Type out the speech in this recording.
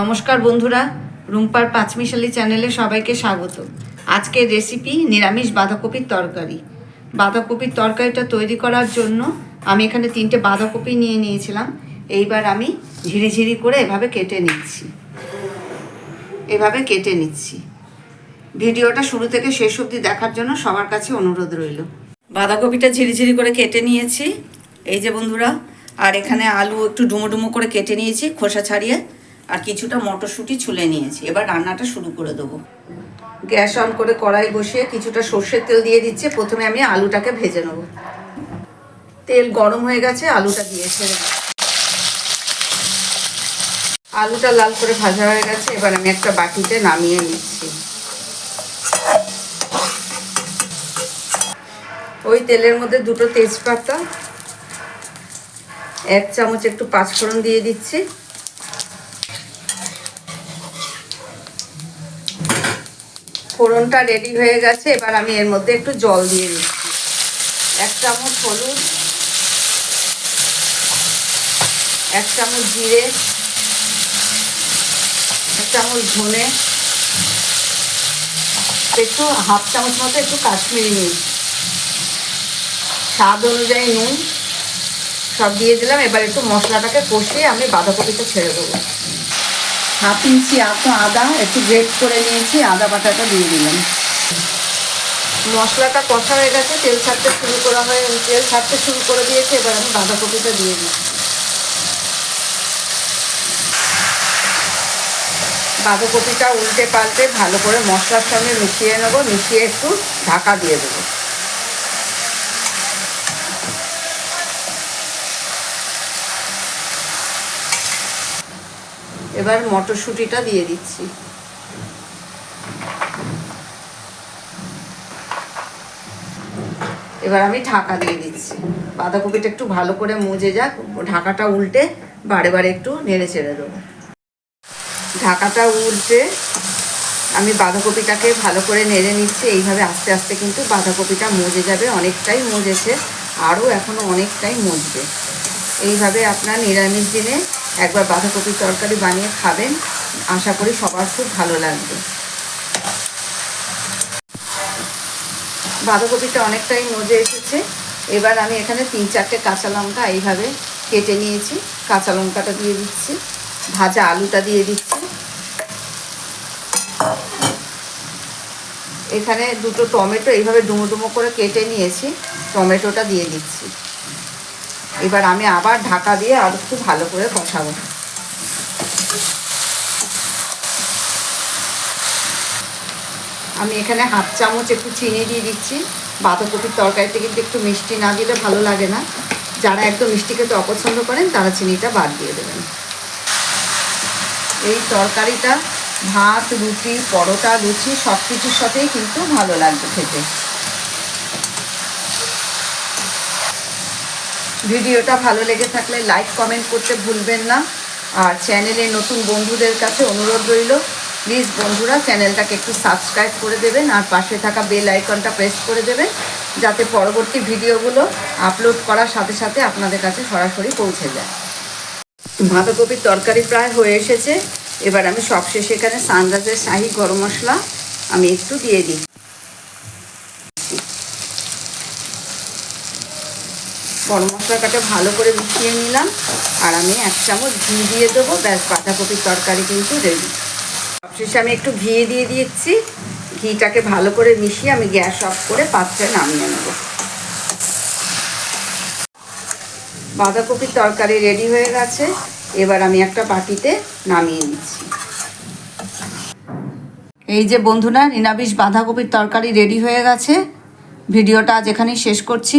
নমস্কার বন্ধুরা, রুম্পার পাঁচমিশালি চ্যানেলে সবাইকে স্বাগত। আজকের রেসিপি নিরামিষ বাঁধাকপির তরকারি। বাঁধাকপির তরকারিটা তৈরি করার জন্য আমি এখানে তিনটে বাঁধাকপি নিয়ে নিয়েছিলাম। এইবার আমি ঝিরিঝিরি করে এভাবে কেটে নিচ্ছি। এভাবে কেটে নিচ্ছি। ভিডিওটা শুরু থেকে শেষ অবধি দেখার জন্য সবার কাছে অনুরোধ রইল। বাঁধাকপিটা ঝিরিঝিরি করে কেটে নিয়েছি। এই যে বন্ধুরা, আর এখানে আলু একটু ডুমো ডুমো করে কেটে নিয়েছি খোসা ছাড়িয়ে। আর কিছুটা মটরশুঁটি ছুলে নিয়েছি। এবার রান্নাটা শুরু করে দেবো। গ্যাস অন করে কড়াই বসিয়ে কিছুটা সর্ষের তেল দিয়ে দিচ্ছে। প্রথমে আমি আলুটাকে ভেজে নেব। তেল গরম হয়ে গেছে, আলুটা দিয়ে ছেড়ে দেব। আলুটা লাল করে ভাজা হয়ে গেছে, এবার আমি একটা বাটিতে নামিয়ে নিচ্ছি। ওই তেলের মধ্যে দুটো তেজপাতা, এক চামচ একটু পাঁচফোড়ন দিয়ে দিচ্ছি। ফোড়নটা রেডি হয়ে গেছে, এবার আমি এর মধ্যে একটু জল দিয়ে দিচ্ছি। এক চামচ হলুদ, এক চামচ জিরে, এক চামচ ধনে, একটু হাফ চামচ মতো একটু কাশ্মীরি নুন। স্বাদ অনুযায়ী নুন, সব দিয়ে দিলাম। এবার একটু মশলাটাকে কষিয়ে আমি বাঁধাকপিটা ছেড়ে দেবো। হাফ ইঞ্চি আতো আদা, একটু গ্রেট করে নিয়েছি, আদা বাটাটা দিয়ে দিলাম। মশলাটা কষা হয়ে গেছে, তেল ছাড়তে শুরু করা হয়ে তেল ছাড়তে শুরু করে দিয়েছে, এবার আমি বাঁধাকপিটা দিয়ে দিচ্ছি বাঁধাকপিটা উল্টে পাল্টে ভালো করে মশলার সঙ্গে মিশিয়ে নেব, মিশিয়ে একটু ঢাকা দিয়ে দেবো। এবার মটরশুঁটিটা দিয়ে দিচ্ছি। এবার আমি ঢাকা দিয়ে দিচ্ছি। বাঁধাকপিটা একটু ভালো করে মুজে যাক, ঢাকাটা উল্টে বারে বারে একটু নেড়ে চেড়ে দেবো। ঢাকাটা উল্টে আমি বাঁধাকপিটাকে ভালো করে নেড়ে নিচ্ছি। এইভাবে আস্তে আস্তে কিন্তু বাঁধাকপিটা মজে যাবে, অনেকটাই মজেছে, আরও এখনও অনেকটাই মজবে। এইভাবে আপনার নিরামিষ দিনে একবার বাঁধাকপির তরকারি বানিয়ে খাবেন। আশা করি সবার খুব ভালো লাগবে। বাঁধাকপিটা অনেকটাই মজে এসেছে। এবার আমি এখানে তিন চারটে কাঁচা লঙ্কা এইভাবে কেটে নিয়েছি। কাঁচা লঙ্কাটা দিয়ে দিচ্ছি। ভাজা আলুটা দিয়ে দিচ্ছি। এখানে দুটো টমেটো এইভাবে ডুমো ডুমো করে কেটে নিয়েছি। টমেটোটা দিয়ে দিচ্ছি। এবার আমি আবার ঢাকা দিয়ে আর একটু ভালো করে কষাবো। আমি এখানে হাফ চামচ একটু চিনি দিয়ে দিচ্ছি। বাঁধাকপির তরকারিতে কিন্তু একটু মিষ্টি না দিলে ভালো লাগে না। যারা একটু মিষ্টি খেতে অপছন্দ করেন, তারা চিনিটা বাদ দিয়ে দেবেন। এই তরকারিটা, ভাত, রুটি, পরোটা, লুচি সব কিছুর সাথেই কিন্তু ভালো লাগবে খেতে। ভিডিওটা ভালো লেগে থাকলে লাইক কমেন্ট করতে ভুলবেন না। আর চ্যানেলে নতুন বন্ধুদের কাছে অনুরোধ রইল প্লিজ বন্ধুরা চ্যানেলটাকে একটু সাবস্ক্রাইব করে দেবেন আর পাশে থাকা বেল আইকনটা প্রেস করে দেবেন, যাতে পরবর্তী ভিডিওগুলো আপলোড করার সাথে সাথে আপনাদের কাছে সরাসরি পৌঁছে যায়। বাঁধাকপির তরকারি প্রায় হয়ে এসেছে। এবার আমি সবশেষে এখানে সানরাজের শাহি গরম মশলা আমি একটু দিয়ে দিই। গরম মশলাটাকে ভালো করে মিশিয়ে নিলাম। আর আমি এক চামচ ঘি দিয়ে দেবো। ব্যাস, বাঁধাকপির তরকারি কিন্তু রেডি সবশেষে আমি একটু ঘি দিয়ে দিচ্ছি। ঘিটাকে ভালো করে মিশিয়ে আমি গ্যাস অফ করে পাত্রে নামিয়ে নেব। বাঁধাকপির তরকারি রেডি হয়ে গেছে। এবার আমি একটা বাটিতে নামিয়ে নিচ্ছি। এই যে বন্ধুরা, নিরামিষ বাঁধাকপির তরকারি রেডি হয়ে গেছে। ভিডিওটা আজ এখানেই শেষ করছি।